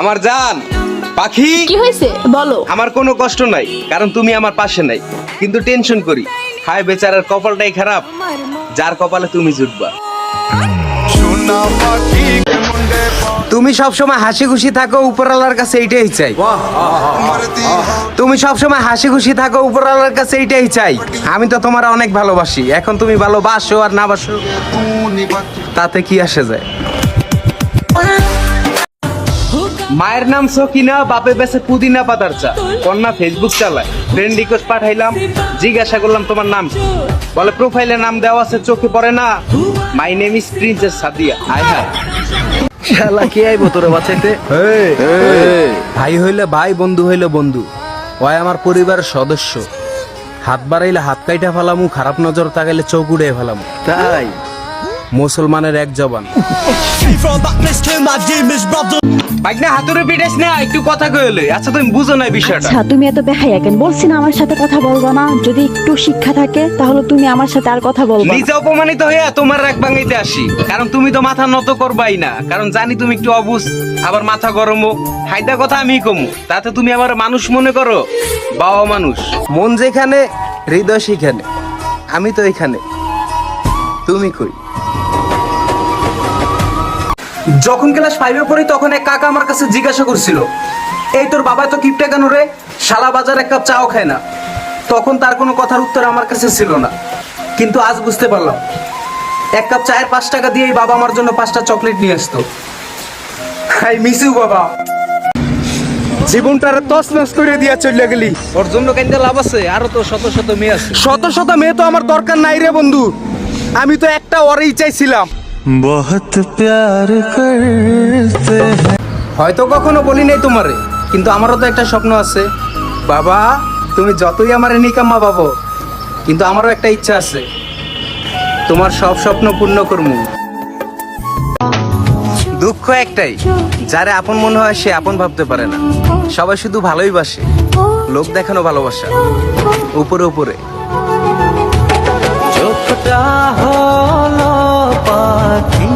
আমার জান পাখি। কি হয়েছে? বলো। আমার কোনো কষ্ট নাই কারণ তুমি আমার পাশে নাই। কিন্তু টেনশন করি। হায় বেচারার কপালটাই খারাপ যার কপালে তুমি জুটবা। তুমি সবসময় হাসি খুশি থাকো উপরওয়ালার কাছে এইটাই চাই। তুমি সবসময় হাসি খুশি থাকো উপরওয়ালার কাছে এইটাই চাই। আমি তো তোমার অনেক ভালোবাসি। এখন তুমি ভালোবাসো আর না বাসো তাতে কি আসে যায়? মায়ের নাম সকিনা বাপে বেসে পুদিনা পাতার চা কন্যা ফেসবুক চালায়। ফ্রেন্ড রিকোয়েস্ট পাঠাইলাম জিজ্ঞাসা করলাম তোমার নাম? কি? বলে প্রোফাইলে নাম দেওয়া আছে চোখে পড়ে না। My name is princess Sadia হায় হায় শালা কে আইবো তোর বাঁচাইতে? ভাই হইলে ভাই বন্ধু হইলে বন্ধু। ওই আমার পরিবারের সদস্য। হাত বাড়াইলে হাত কাইটা ফেলামু খারাপ নজর তাকাইলে চোখ উড়ে ফেলামু। তাই? মুসলমানের এক জবান। না পিটাইস না একটু কথা কইলে আচ্ছা তুমি বুঝো না বিষয়টা। আচ্ছা তুমি এত বেখাইয়া কেন? বলছি না আমার সাথে কথা বলব না। যদি একটু শিক্ষা থাকে তাহলে তুমি আমার সাথে আর কথা বলব নিজে অপমানিত হইয়া তোমার রাগ ভাঙাইতে আসি। কারণ তুমি তো মাথা নত করবাই না। কারণ জানি তুমি একটু অবুজ আবার মাথা গরমও কথা আমি কমু। তাতে তুমি আমার মানুষ মনে করো বাবা মানুষ। মন যেখানে হৃদয় সেখানে। আমি তো এখানে। তুমি কই? যখন ক্লাস ফাইভে পড়ি তখন এক কাকা আমার কাছে জিজ্ঞাসা করছিল এই তোর বাবা তো কিপটা কেন রে? শালা বাজার এক কাপ চাও খায় না। তখন তার কোনো কথার উত্তর আমার কাছে ছিল না। কিন্তু আজ বুঝতে পারলাম এক কাপ চায়ের পাঁচ টাকা দিয়ে এই বাবা আমার জন্য পাঁচটা চকলেট নিয়ে আসতো। আই মিস ইউ বাবা। জীবনটারে তস নস করে দিয়া চলে গেলি। ওর জন্য কেন লাভ আছে? আরও তো শত শত মেয়ে আছে। শত শত মেয়ে তো আমার দরকার নাই রে বন্ধু। আমি তো একটা ওরেই চাইছিলাম। বহুত প্যার করতে হয়তো কখনো বলি নাই তোমারে কিন্তু আমারও তো একটা স্বপ্ন আছে। বাবা তুমি যতই আমারে নিকাম্মা বাবো কিন্তু আমারও একটা ইচ্ছা আছে। তোমার সব স্বপ্ন পূর্ণ করব দুঃখ একটাই যারে আপন মনে হয় সে আপন ভাবতে পারে না। সবাই শুধু ভালোই বাসে লোক দেখানো ভালোবাসা উপরে উপরে। চোখটা হলো পাখি।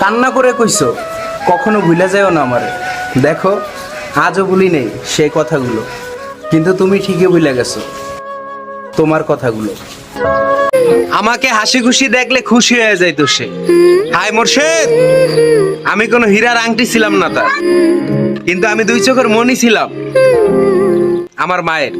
কান্না করে কইছো, কখনো ভুলে যাও না আমারে। দেখো, আজও ভুলি নেই সেই কথাগুলো। কিন্তু তুমি ঠিকই ভুলে গেছো, তোমার কথাগুলো। আমাকে হাসি খুশি দেখলে খুশি হয়ে যাইতো সে। হাই মোর্শেদ, আমি কোনো হীরার আংটি ছিলাম না তার। কিন্তু আমি দুই চোখের মনি ছিলাম, আমার মায়ের।